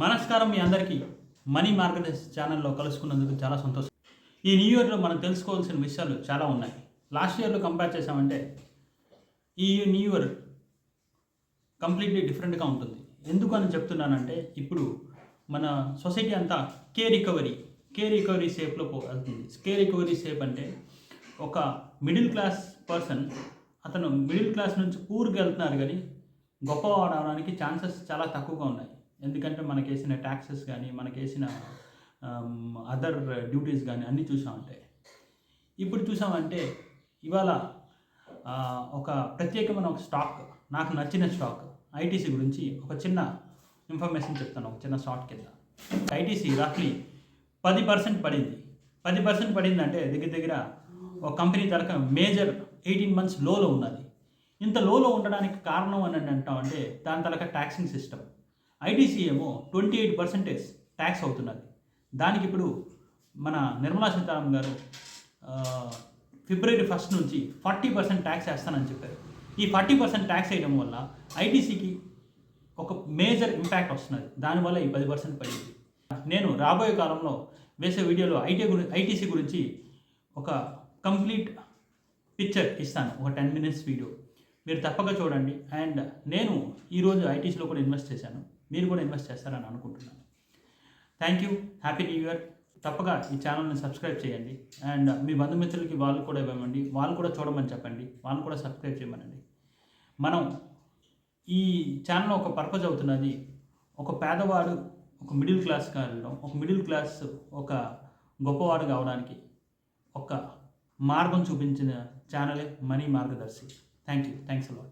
నమస్కారం మీ అందరికీ money market ఛానల్లో కలుసుకున్నందుకు చాలా సంతోషం. ఈ న్యూ ఇయర్లో మనం తెలుసుకోవాల్సిన విషయాలు చాలా ఉన్నాయి. లాస్ట్ ఇయర్లో కంపేర్ చేసామంటే ఈ న్యూ ఇయర్ కంప్లీట్లీ డిఫరెంట్గా ఉంటుంది. ఎందుకు అని చెప్తున్నానంటే ఇప్పుడు మన సొసైటీ అంతా కే రికవరీ కే రికవరీ షేప్లో వెళ్తుంది కే రికవరీ షేప్ అంటే ఒక మిడిల్ క్లాస్ పర్సన్ అతను మిడిల్ క్లాస్ నుంచి పూర్కి వెళ్తున్నారు కానీ గొప్ప అవడానికి ఛాన్సెస్ చాలా తక్కువగా ఉన్నాయి. ఎందుకంటే మనకేసిన ట్యాక్సెస్ కానీ మనకేసిన um, అదర్ డ్యూటీస్ కానీ అన్నీ చూసామంటే ఇప్పుడు చూసామంటే ఇవాళ ఒక ప్రత్యేకమైన ఒక స్టాక్ నాకు నచ్చిన స్టాక్ ఐటీసీ గురించి ఒక చిన్న ఇన్ఫర్మేషన్ చెప్తాను ఒక చిన్న షార్ట్ కింద. ఐటీసీ రఫ్లీ పది పర్సెంట్ పడింది. పది పర్సెంట్ పడిందంటే దగ్గర దగ్గర ఒక కంపెనీ తరక మేజర్ ఎయిటీన్ మంత్స్ లోలో ఉన్నది. ఇంత లోలో ఉండడానికి కారణం అని అంటామంటే దాని తలక ట్యాక్సింగ్ సిస్టమ్ ఐటీసీ ఏమో ట్వంటీ ఎయిట్ పర్సెంటేజ్ ట్యాక్స్ అవుతున్నది. దానికి ఇప్పుడు మన నిర్మలా సీతారామన్ గారు ఫిబ్రవరి ఫస్ట్ నుంచి ఫార్టీ పర్సెంట్ ట్యాక్స్ వేస్తానని చెప్పారు. ఈ ఫార్టీ పర్సెంట్ ట్యాక్స్ వేయడం వల్ల ఐటీసీకి ఒక మేజర్ ఇంపాక్ట్ వస్తున్నది. దానివల్ల ఈ పది పర్సెంట్ పడింది. నేను రాబోయే కాలంలో వేసే వీడియోలో ఐటీ గురించి ఐటీసీ గురించి ఒక కంప్లీట్ పిక్చర్ ఇస్తాను. ఒక టెన్ మినిట్స్ వీడియో. మీరు తప్పక చూడండి. అండ్ నేను ఈరోజు ఐటీసీలో కూడా ఇన్వెస్ట్ చేశాను. మీరు కూడా ఇన్వెస్ట్ చేస్తారని అనుకుంటున్నాను. Thank you happy new year తప్పగా ఈ ఛానల్ని సబ్స్క్రైబ్ చేయండి. అండ్ మీ బంధుమిత్రులకి వాళ్ళు కూడా ఇవ్వమండి వాళ్ళు కూడా చూడమని చెప్పండి. వాళ్ళు కూడా సబ్స్క్రైబ్ చేయమనండి. మనం ఈ ఛానల్ ఒక పర్పస్ అవుతున్నది. ఒక పేదవాడు ఒక మిడిల్ క్లాస్గా వెళ్ళడం ఒక మిడిల్ క్లాస్ ఒక గొప్పవాడు కావడానికి ఒక మార్గం చూపించిన ఛానలే money Margadarsi. Thank you thanks a lot